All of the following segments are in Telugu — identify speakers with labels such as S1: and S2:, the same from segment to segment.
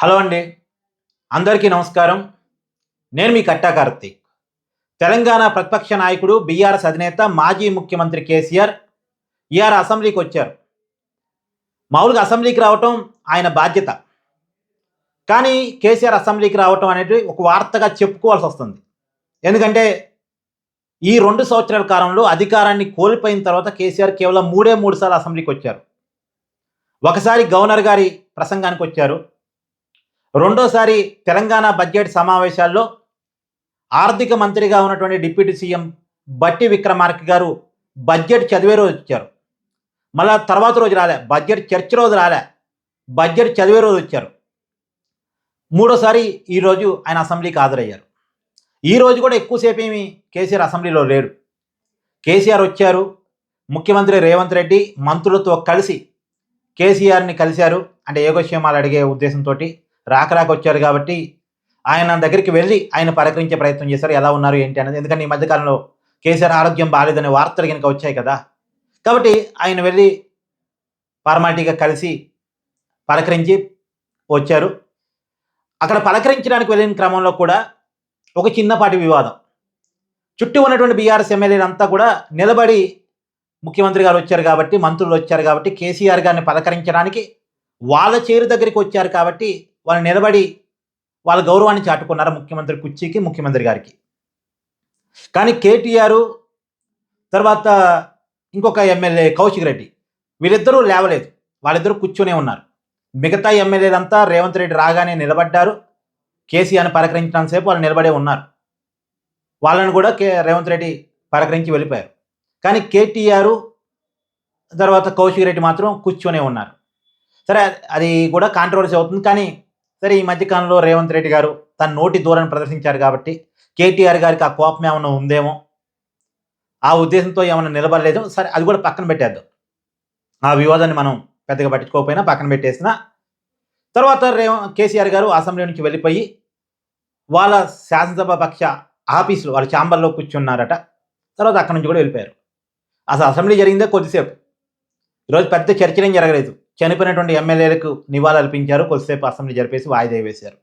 S1: హలో అండి. అందరికీ నమస్కారం. నేను మీ కట్టా కార్తీక్. తెలంగాణ ప్రతిపక్ష నాయకుడు బీఆర్ఎస్ అధినేత మాజీ ముఖ్యమంత్రి కేసీఆర్ ఈఆర్ అసెంబ్లీకి వచ్చారు. మామూలుగా అసెంబ్లీకి రావటం ఆయన బాధ్యత. కానీ కేసీఆర్ అసెంబ్లీకి రావటం అనేది ఒక వార్తగా చెప్పుకోవాల్సి వస్తుంది. ఎందుకంటే ఈ రెండు సంవత్సరాల కాలంలో అధికారాన్ని కోల్పోయిన తర్వాత కేసీఆర్ కేవలం మూడే మూడు సార్లు అసెంబ్లీకి వచ్చారు. ఒకసారి గవర్నర్ గారి ప్రసంగానికి వచ్చారు. రెండోసారి తెలంగాణ బడ్జెట్ సమావేశాల్లో ఆర్థిక మంత్రిగా ఉన్నటువంటి డిప్యూటీ సీఎం బట్టి విక్రమార్క గారు బడ్జెట్ చదివే రోజు వచ్చారు. మళ్ళా తర్వాత రోజు రాలే బడ్జెట్ చర్చ రోజు రాలే బడ్జెట్ చదివే రోజు వచ్చారు. మూడోసారి ఈరోజు ఆయన అసెంబ్లీకి హాజరయ్యారు. ఈ రోజు కూడా ఎక్కువసేపు ఏమి కేసీఆర్ అసెంబ్లీలో లేరు కేసీఆర్ వచ్చారు ముఖ్యమంత్రి రేవంత్ రెడ్డి మంత్రులతో కలిసి కేసీఆర్ని కలిశారు. అంటే యోగక్షేమాలు అడిగే ఉద్దేశంతో రాకరాక వచ్చారు కాబట్టి ఆయన దగ్గరికి వెళ్ళి ఆయన పలకరించే ప్రయత్నం చేశారు. ఎలా ఉన్నారు ఏంటి అనేది ఎందుకంటే ఈ మధ్యకాలంలో కేసీఆర్ ఆరోగ్యం బాగాలేదనే వార్తలు కనుక వచ్చాయి కదా. కాబట్టి ఆయన వెళ్ళి ఫార్మాలిటీగా కలిసి పలకరించి వచ్చారు. అక్కడ పలకరించడానికి వెళ్ళిన క్రమంలో కూడా ఒక చిన్నపాటి వివాదం. చుట్టూ ఉన్నటువంటి బీఆర్ఎస్ ఎమ్మెల్యేలంతా కూడా నిలబడి ముఖ్యమంత్రి గారు వచ్చారు కాబట్టి మంత్రులు వచ్చారు కాబట్టి కేసీఆర్ గారిని పలకరించడానికి వాళ్ళ చేరు దగ్గరికి వచ్చారు కాబట్టి వాళ్ళు నిలబడి వాళ్ళ గౌరవాన్ని చాటుకున్నారు ముఖ్యమంత్రి కుర్చీకి ముఖ్యమంత్రి గారికి. కానీ కేటీఆర్ తర్వాత ఇంకొక ఎమ్మెల్యే కౌశిక్ రెడ్డి వీళ్ళిద్దరూ లేవలేదు. వాళ్ళిద్దరూ కూర్చునే ఉన్నారు. మిగతా ఎమ్మెల్యేలంతా రేవంత్ రెడ్డి రాగానే నిలబడ్డారు. కేసీఆర్ని పలకరించడానికి సేపు వాళ్ళు నిలబడే ఉన్నారు. వాళ్ళని కూడా కే రేవంత్ రెడ్డి పలకరించి వెళ్ళిపోయారు. కానీ కేటీఆర్ తర్వాత కౌశిక్ రెడ్డి మాత్రం కూర్చునే ఉన్నారు. సరే అది కూడా కాంట్రవర్సీ అవుతుంది. కానీ సరే ఈ మధ్యకాలంలో రేవంత్ రెడ్డి గారు తన నోటి దూరాన్ని ప్రదర్శించారు కాబట్టి కేటీఆర్ గారికి ఆ కోపం ఏమైనా ఉందేమో? ఆ ఉద్దేశంతో ఏమైనా నిలబడలేదు సరే అది కూడా పక్కన పెట్టేద్దాం. ఆ వివాదాన్ని మనం పెద్దగా పట్టించుకోకపోయినా పక్కన పెట్టేసిన. తర్వాత రేవ కేసీఆర్ గారు అసెంబ్లీ నుంచి వెళ్ళిపోయి వాళ్ళ శాసనసభ పక్ష ఆఫీసులో వాళ్ళ ఛాంబర్లో కూర్చున్నారట. తర్వాత అక్కడి నుంచి కూడా వెళ్ళిపోయారు. అసలు అసెంబ్లీ జరిగిందే కొద్దిసేపు. ఈరోజు పెద్ద చర్చలేం జరగలేదు. చనిపోయినటువంటి ఎమ్మెల్యేలకు నివాళులర్పించారు కొద్దిసేపు అసెంబ్లీ జరిపేసి వాయిదా వేశారు.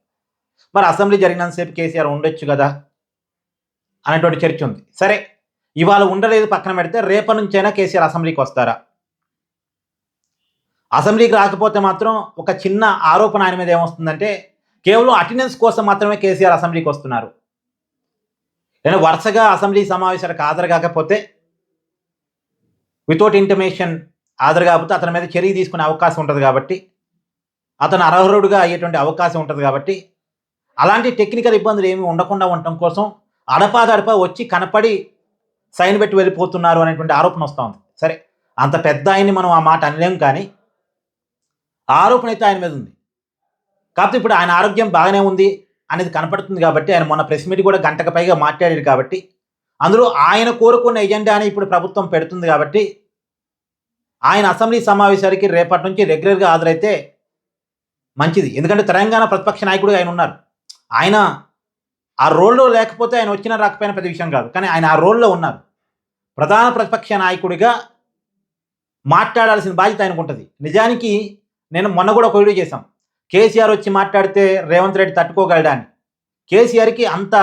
S1: మరి అసెంబ్లీ జరిగినంతసేపు కేసీఆర్ ఉండొచ్చు కదా? అనేటువంటి చర్చ ఉంది. సరే ఇవాళ ఉండలేదు పక్కన పెడితే రేపటి నుంచైనా కేసీఆర్ అసెంబ్లీకి వస్తారా? అసెంబ్లీకి రాకపోతే మాత్రం ఒక చిన్న ఆరోపణ ఆయన మీద ఏమొస్తుందంటే కేవలం అటెండెన్స్ కోసం మాత్రమే కేసీఆర్ అసెంబ్లీకి వస్తున్నారు. నేను వరుసగా అసెంబ్లీ సమావేశాలకు హాజరు కాకపోతే వితౌట్ ఇంటిమేషన్ హాజరు కాకపోతే అతని మీద చర్య తీసుకునే అవకాశం ఉంటుంది కాబట్టి అతను అర్హుడుగా అయ్యేటువంటి అవకాశం ఉంటుంది కాబట్టి అలాంటి టెక్నికల్ ఇబ్బందులు ఏమి ఉండకుండా ఉండటం కోసం అడపాదడప వచ్చి కనపడి సైన్ పెట్టి వెళ్ళిపోతున్నారు అనేటువంటి ఆరోపణ వస్తుంది సరే అంత పెద్ద ఆయన్ని మనం ఆ మాట అనలేం కానీ ఆరోపణ అయితే ఆయన మీద ఉంది. కాకపోతే ఇప్పుడు ఆయన ఆరోగ్యం బాగానే ఉంది అనేది కనపడుతుంది కాబట్టి ఆయన మొన్న ప్రెస్ మీట్ కూడా గంటకు పైగా మాట్లాడారు కాబట్టి అందులో ఆయన కోరుకున్న ఎజెండాని ఇప్పుడు ప్రభుత్వం పెడుతుంది కాబట్టి ఆయన అసెంబ్లీ సమావేశానికి రేపటి నుంచి రెగ్యులర్గా హాజరైతే మంచిది. ఎందుకంటే తెలంగాణ ప్రతిపక్ష నాయకుడు ఆయన ఉన్నారు. ఆయన ఆ రోల్లో లేకపోతే ఆయన వచ్చినా రాకపోయినా పెద్ద విషయం కాదు. కానీ ఆయన ఆ రోల్లో ఉన్నారు. ప్రధాన ప్రతిపక్ష నాయకుడిగా మాట్లాడాల్సిన బాధ్యత ఆయనకు ఉంటుంది. నిజానికి నేను మొన్న కూడా ఒక వీడియో చేశాం. కేసీఆర్ వచ్చి మాట్లాడితే రేవంత్ రెడ్డి తట్టుకోగలడా అని. కేసీఆర్కి అంత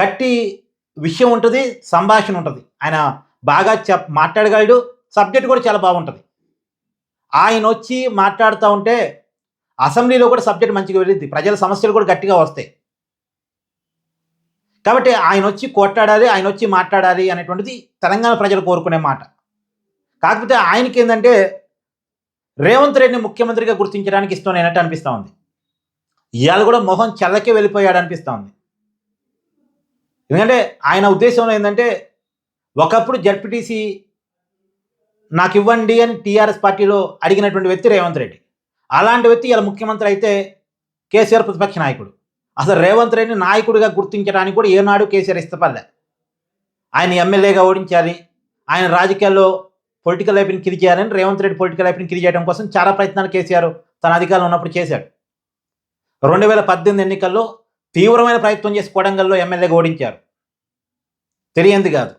S1: గట్టి విషయం ఉంటుంది సంభాషణ ఉంటుంది. ఆయన బాగా చెప్ మాట్లాడగలడు సబ్జెక్ట్ కూడా చాలా బాగుంటుంది. ఆయన వచ్చి మాట్లాడుతూ ఉంటే అసెంబ్లీలో కూడా సబ్జెక్ట్ మంచిగా వెళ్ళింది ప్రజల సమస్యలు కూడా గట్టిగా వస్తాయి. కాబట్టి ఆయన వచ్చి కొట్టాడాలి ఆయన వచ్చి మాట్లాడాలి అనేటువంటిది తెలంగాణ ప్రజలు కోరుకునే మాట. కాకపోతే ఆయనకి ఏంటంటే రేవంత్ రెడ్డిని ముఖ్యమంత్రిగా గుర్తించడానికి ఇష్టం లేనట్టు అనిపిస్తూ ఉంది. ఇవాళ కూడా మొహం చల్లకే వెళ్ళిపోయాడు అనిపిస్తూ ఉంది. ఎందుకంటే ఆయన ఉద్దేశంలో ఏంటంటే ఒకప్పుడు జడ్పీటీసీ నాకు ఇవ్వండి అని టీఆర్ఎస్ పార్టీలో అడిగినటువంటి వ్యక్తి రేవంత్ రెడ్డి. అలాంటి వ్యక్తి ఇలా ముఖ్యమంత్రి అయితే కేసీఆర్ ప్రతిపక్ష నాయకుడు. అసలు రేవంత్ రెడ్డిని నాయకుడిగా గుర్తించడానికి కూడా ఏనాడు కేసీఆర్ ఇష్టపడలే. ఆయన ఎమ్మెల్యేగా ఓడించాలి ఆయన రాజకీయాల్లో పొలిటికల్ లైఫ్ని కిరి చేయాలని రేవంత్ రెడ్డి పొలిటికల్ లైఫ్ని కిరి చేయడం కోసం చాలా ప్రయత్నాలు కేసీఆర్ తన అధికారంలో ఉన్నప్పుడు చేశాడు. రెండు వేల పద్దెనిమిది ఎన్నికల్లో తీవ్రమైన ప్రయత్నం చేసి కొడంగల్లో ఎమ్మెల్యేగా ఓడించారు. తెలియంది కాదు.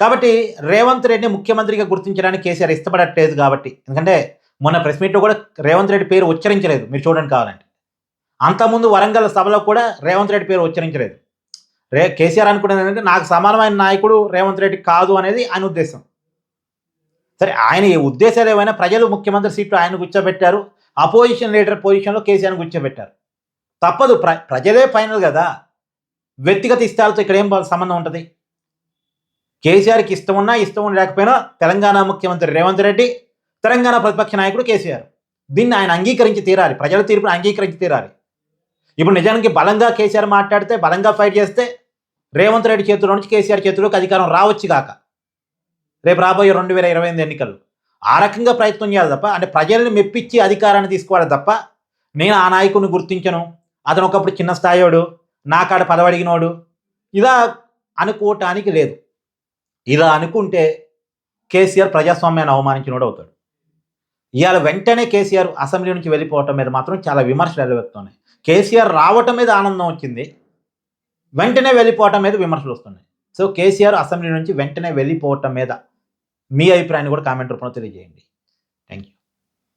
S1: కాబట్టి రేవంత్ రెడ్డిని ముఖ్యమంత్రిగా గుర్తించడానికి కేసీఆర్ ఇష్టపడట్లేదు కాబట్టి. ఎందుకంటే మొన్న ప్రెస్ మీట్లో కూడా రేవంత్ రెడ్డి పేరు ఉచ్చరించలేదు. మీరు చూడండి కావాలంటే. అంతకుముందు వరంగల్ సభలో కూడా రేవంత్ రెడ్డి పేరు ఉచ్చరించలేదు. రే కేసీఆర్ అనుకునేది ఏంటంటే నాకు సమానమైన నాయకుడు రేవంత్ రెడ్డి కాదు అనేది ఆయన ఉద్దేశం. సరే ఆయన ఈ ఉద్దేశాలు ఏమైనా ప్రజలు ముఖ్యమంత్రి సీట్లు ఆయన కూర్చోబెట్టారు అపోజిషన్ లీడర్ పొజిషన్లో కేసీఆర్ కూర్చోబెట్టారు తప్పదు. ప్ర ప్రజలే ఫైనల్ కదా. వ్యక్తిగత ఇష్టాలతో ఇక్కడ ఏం సంబంధం ఉంటుంది? కేసీఆర్కి ఇష్టం ఉన్నా ఇష్టం లేకపోయినా తెలంగాణ ముఖ్యమంత్రి రేవంత్ రెడ్డి తెలంగాణ ప్రతిపక్ష నాయకుడు కేసీఆర్. దీన్ని ఆయన అంగీకరించి తీరాలి. ప్రజల తీర్పును అంగీకరించి తీరాలి. ఇప్పుడు నిజానికి బలంగా కేసీఆర్ మాట్లాడితే బలంగా ఫైట్ చేస్తే రేవంత్ రెడ్డి చేతిలో నుంచి కేసీఆర్ చేతిలోకి అధికారం రావచ్చు కాక రేపు రాబోయే రెండు వేల ఇరవై ఎనిమిది ఎన్నికలు. ఆ రకంగా ప్రయత్నం చేయాలి తప్ప అంటే ప్రజల్ని మెప్పించి అధికారాన్ని తీసుకోవాలి తప్ప నేను ఆ నాయకుడిని గుర్తించను. అతను ఒకప్పుడు చిన్న స్థాయోడు నా కాడ పదవడిగినోడు ఇలా అనుకోవటానికి లేదు. ఇలా అనుకుంటే కేసీఆర్ ప్రజాస్వామ్యాన్ని అవమానించినోడు అవుతాడు. ఇవాళ వెంటనే కేసీఆర్ అసెంబ్లీ నుంచి వెళ్ళిపోవటం మీద మాత్రం చాలా విమర్శలు వెలువెత్తున్నాయి కేసీఆర్ రావటం మీద ఆనందం వచ్చింది. వెంటనే వెళ్ళిపోవటం మీద విమర్శలు వస్తున్నాయి. సో కేసీఆర్ అసెంబ్లీ నుంచి వెంటనే వెళ్ళిపోవటం మీద మీ అభిప్రాయాన్ని కూడా కామెంట్ రూపంలో తెలియజేయండి.